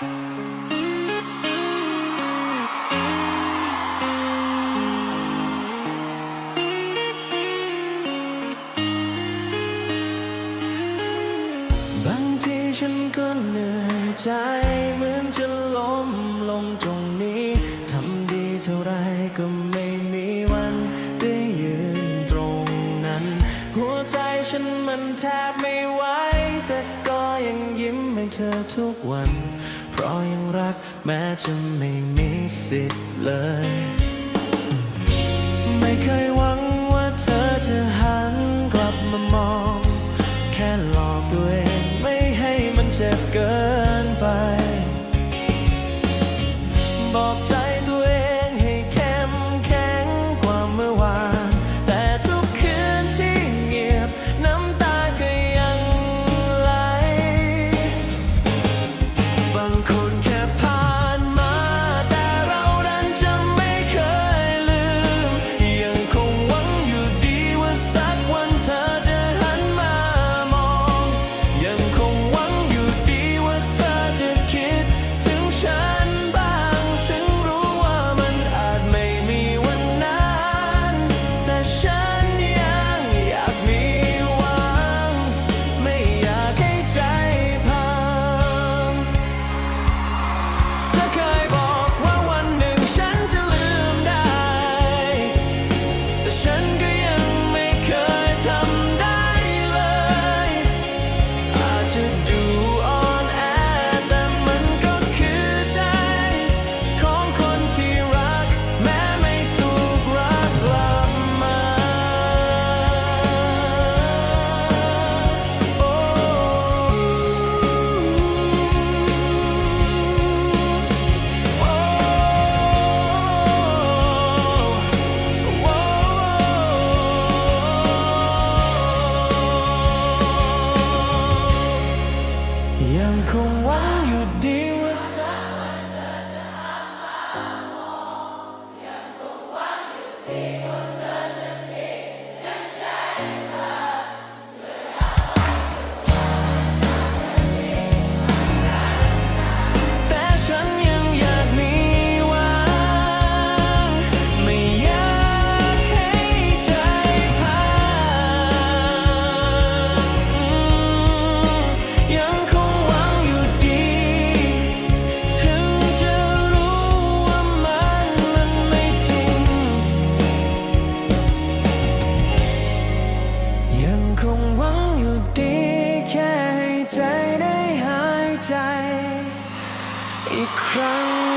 บางทีฉันก็เหนื่อยใจเหมือนจะล้มลงตรงนี้ ทำดีเท่าไรก็ไม่มีวันได้ยืนตรงนั้น หัวใจฉันมันแทบไม่ ธอทุกวัน เพราะยังรักแม้จะไม่มีสิทธิ์เลย ไม่เคยหวังว่าเธอจะหันกลับมามอง แค่หลอกตัวเองไม่ให้มันเจ็บเกินไป บอกใจ crying